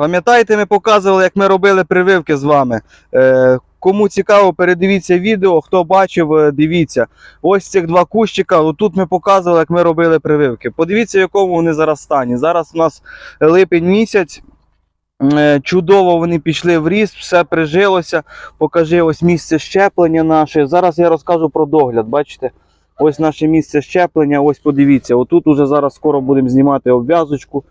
Пам'ятаєте, ми показували, як ми робили прививки з вами. Е, кому цікаво, передивіться відео. Хто бачив, е, дивіться. Ось цих два кущика. Тут ми показували, як ми робили прививки. Подивіться, в якому вони зараз стані. Зараз у нас липень місяць. Е, Чудово вони пішли в ріст, все прижилося. Покажи ось місце щеплення наше. Зараз я розкажу про догляд. Бачите? Ось наше місце щеплення. Ось подивіться. Отут уже зараз скоро будемо знімати обв'язочку.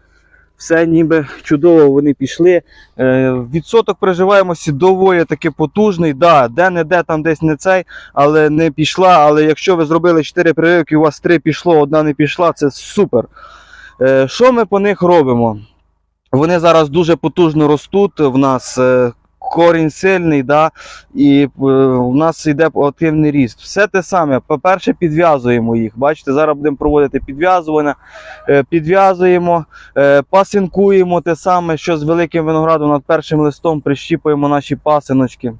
Все ніби чудово вони пішли. Е, відсоток проживаємості доволі таки потужний. Да, де-не-де там десь не цей, але не пішла. Але якщо ви зробили 4 прививки, у вас 3 пішло, одна не пішла, це супер. Е, що ми по них робимо? Вони зараз дуже потужно ростуть. В нас е, корінь сильний, да, і е, у нас йде активний ріст. Все те саме. По-перше, підв'язуємо їх. Бачите, зараз будемо проводити підв'язування. Е, підв'язуємо, е, пасинкуємо те саме, що з великим виноградом над першим листом прищіпуємо наші пасиночки.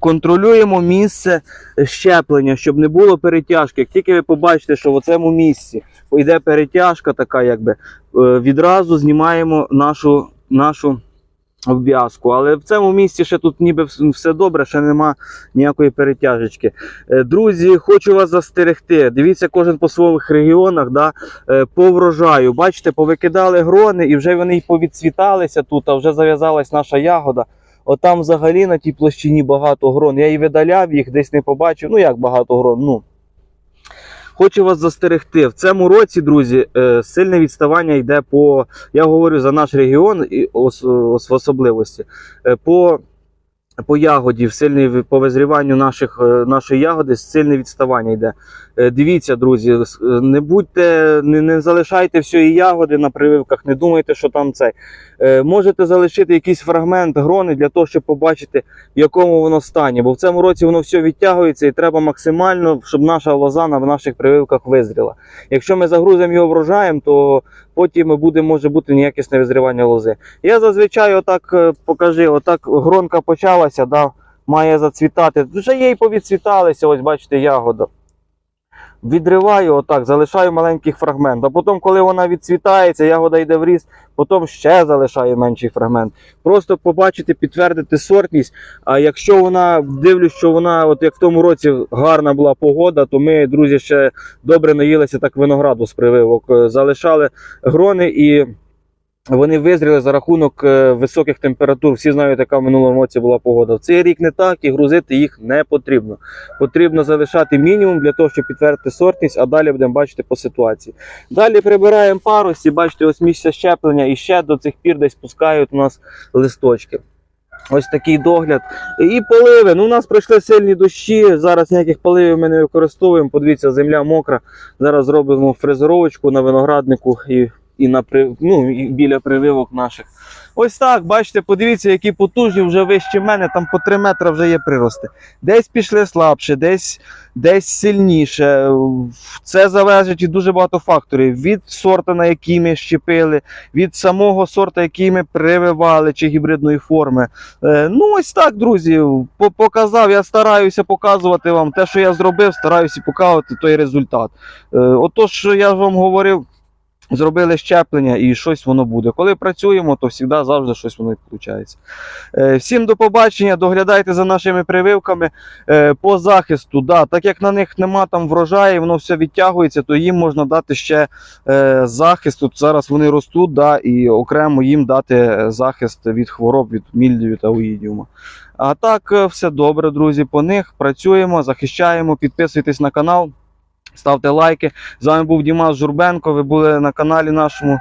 Контролюємо місце щеплення, щоб не було перетяжки. Як тільки ви побачите, що в цьому місці йде перетяжка, така якби, відразу знімаємо нашу, нашу обв'язку. Але в цьому місці ще тут ніби все добре, ще нема ніякої перетяжечки. Е, Друзі, хочу вас застерегти. Дивіться кожен по своїх регіонах, да, е, по врожаю. Бачите, повикидали грони і вже вони й повідцвіталися тут, а вже зав'язалась наша ягода. Отам взагалі на тій площині багато грон. Я і видаляв їх, десь не побачив. Ну як багато грон. Ну. Хочу вас застерегти. В цьому році, друзі, е, сильне відставання йде по. Я говорю за наш регіон і в особливості. Е, По, по ягоді, в сильний, по визріванню наших, е, нашої ягоди сильне відставання йде. Е, Дивіться, друзі, е, не будьте, не, не залишайте всієї ягоди на прививках, не думайте, що там цей. Е, Можете залишити якийсь фрагмент грони для того, щоб побачити, в якому воно стані. Бо в цьому році воно все відтягується і треба максимально, щоб наша лоза на наших прививках визріла. Якщо ми загрузимо його врожаєм, то потім буде, може бути неякісне визрівання лози. Я зазвичай отак е, покажи, отак гронка почалася, да, має зацвітати. Вже їй повідцвіталися, ось бачите, ягода. Відриваю отак, залишаю маленький фрагмент. А потім, коли вона відцвітається, ягода йде в ріст, потім ще залишаю менший фрагмент. Просто побачити, підтвердити сортність. А якщо вона дивлюсь, що вона, от як в тому році гарна була погода, то ми, друзі, ще добре наїлися так винограду з прививок. Е, Залишали грони і. Вони визріли за рахунок е, високих температур. Всі знають, яка в минулому році була погода. В цей рік не так і грузити їх не потрібно. Потрібно залишати мінімум для того, щоб підтвердити сортність, а далі будемо бачити по ситуації. Далі прибираємо парусі, бачите, ось місце щеплення і ще до цих пір десь пускають у нас листочки. Ось такий догляд. І поливи. Ну, у нас пройшли сильні дощі. Зараз ніяких поливів ми не використовуємо. Подивіться, земля мокра. Зараз зробимо фрезеровочку на винограднику і, і, на, ну, і біля прививок наших. Ось так, бачите, подивіться, які потужні, вже вище мене, там по 3 метри вже є прирости. Десь пішли слабше, десь, десь сильніше. Це залежить від дуже багато факторів. Від сорта, на який ми щепили, від самого сорта, який ми прививали, чи гібридної форми. Е, Ну, ось так, друзі. Показав, я стараюся показувати вам те, що я зробив, стараюся показувати той результат. Е, Отож, що я вам говорив. Зробили щеплення і щось воно буде. Коли працюємо, то завжди завжди щось воно і виходить. Е, всім до побачення, доглядайте за нашими прививками е, по захисту. Да, так як на них нема там врожаю, воно все відтягується, то їм можна дати ще е, захист. Тут зараз вони ростуть, да, і окремо їм дати захист від хвороб, від мільдію та уїдіума. А так, все добре, друзі. По них працюємо, захищаємо. Підписуйтесь на канал. Ставте лайки. З вами був Дімас Журбенко. Ви були на каналі нашому.